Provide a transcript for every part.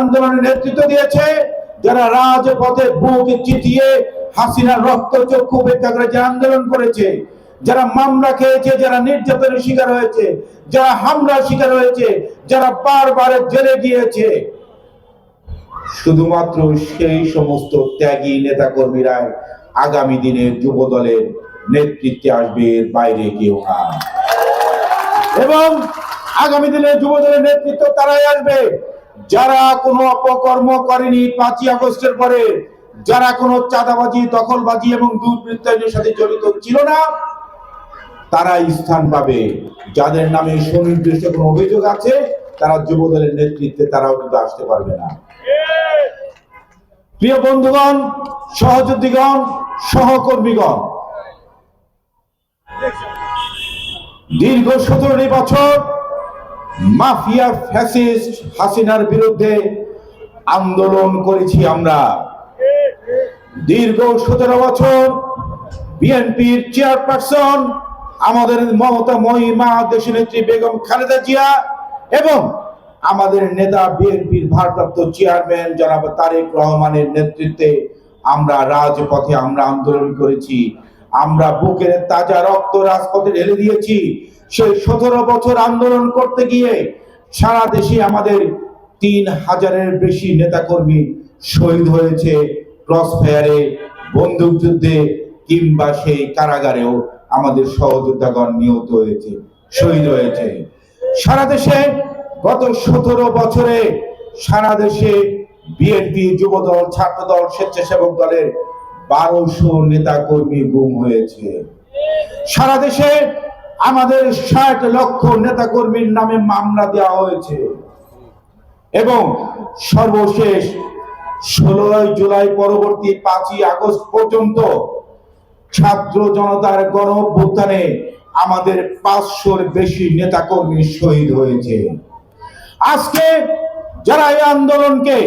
আন্দোলনের নেতৃত্ব দিয়েছে, যারা রাজপথে বুক চিতিয়ে হাসিনার রক্ত চক্ষু উপেক্ষা যে আন্দোলন করেছে, যারা মামলা খেয়েছে, যারা নির্যাতনের শিকার হয়েছে, যারা হামলার শিকার হয়েছে, যারা বারবার জেলে গিয়েছে। শুধুমাত্র সেই সমস্ত ত্যাগী নেতা কর্মীরাই আগামী দিনে যুব দলের নেতৃত্বে আসবে বাইরে কেউ এবং আগামী দিনে যুব দলের নেতৃত্ব তারাই আসবে। যারা কোনো অপকর্ম করেনি পাঁচই আগস্টের পরে, যারা কোনো চাঁদাবাজি, দখলবাজি এবং দুর্বৃত্তায়নের সাথে জড়িত ছিল না তারা স্থান পাবে। যাদের নামে সুনির্দিষ্ট কোনো অভিযোগ আছে, তারা যুব দলের নেতৃত্বে তারাও কিন্তু আসতে পারবে না। প্রিয় বন্ধুগণ সহযোগীগণ সহকর্মীগণ, দীর্ঘ সতেরোটি বছর মাফিয়া ফ্যাসিস্ট হাসিনার বিরুদ্ধে আন্দোলন করেছি আমরা। দীর্ঘ সতেরো বছর বিএনপির চেয়ারপারসন আমাদের মমতা মহিমা, দেশ নেত্রী বেগম খালেদা জিয়া এবং আমাদের নেতা বিএনপির ভারপ্রাপ্ত চেয়ারম্যান জনাব তারেক রহমানের নেতৃত্বে আমরা রাজপথে আমরা আন্দোলন করেছি। আমরা বুকের তাজা রক্ত রাজপথে ঢেলে দিয়েছি। সেই সতেরো বছর আন্দোলন করতে গিয়ে সারা দেশে আমাদের তিন হাজারের বেশি নেতাকর্মী শহীদ হয়েছে ক্রস ফায়ারে, বন্দুক যুদ্ধে কিংবা সেই কারাগারেও আমাদের সহযোদ্ধাগণ নিহত হয়েছে, শহীদ হয়েছে। সারা দেশে গত সতেরো বছরে সারা দেশে বিএনপি যুবদল, ছাত্রদল, স্বেচ্ছাসেবক দলের বারোশো নেতা কর্মী গুম হয়েছে। সারা দেশে আমাদের ষাট লক্ষ নেতা কর্মীর নামে মামলা দেওয়া হয়েছে। এবং সর্বশেষ ষোলোই জুলাই পরবর্তী পাঁচই আগস্ট পর্যন্ত ছাত্র জনতার গণ অভ্যুত্থানে আমাদের পাঁচশোর বেশি নেতাকর্মী শহীদ হয়েছে। আজকে যারা এই আন্দোলনকে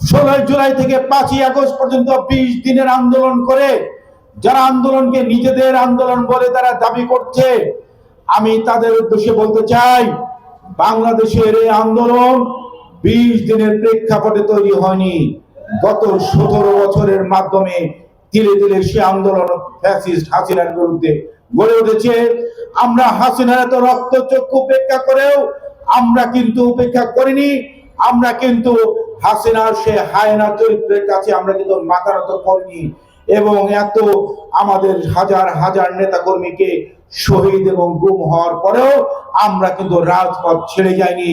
ষোলোই জুলাই থেকে পাঁচই আগস্ট পর্যন্ত বিশ দিনের আন্দোলন করে, যারা আন্দোলনকে নিজেদের আন্দোলন বলে তারা দাবি করছে, আমি তাদের উদ্দেশ্যে বলতে চাই, বাংলাদেশের এই আন্দোলন বিশ দিনের প্রেক্ষাপটে তৈরি হয়নি। গত সতেরো বছরের মাধ্যমে ধীরে ধীরে সে আন্দোলন ফ্যাসিস্ট হাসিনার বিরুদ্ধে গড়ে উঠেছে। আমরা হাসিনার এত রক্ত চক্ষু উপেক্ষা করেও আমরা কিন্তু উপেক্ষা করিনি, আমরা কিন্তু হাসিনার সে হায়না চরিত্রের কাছে আমরা কিন্তু মাথা নত করিনি এবং এত আমাদের হাজার হাজার নেতা কর্মীকে শহীদ এবং গুম হওয়ার পরেও আমরা কিন্তু রাজপথ ছেড়ে যাইনি।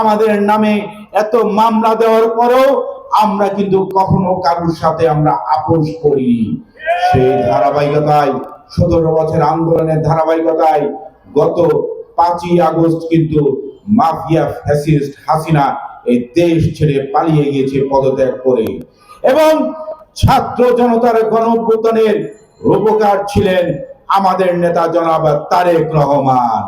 আমাদের নামে এত মামলা দেওয়ার পরেও আমরা কিন্তু কখনো কারোর সাথে আমরা আপোষ করিনি। সেই ধারাবাহিকতায়, সতেরো বছর আন্দোলনের ধারাবাহিকতায় গত পাঁচই আগস্ট কিন্তু মাফিয়া ফ্যাসিস্ট হাসিনা এই দেশ ছেড়ে পালিয়ে গিয়েছে পদত্যাগ করে। এবং ছাত্র জনতার গণঅভ্যুত্থানের রূপকার ছিলেন আমাদের নেতা জনাব তারেক রহমান।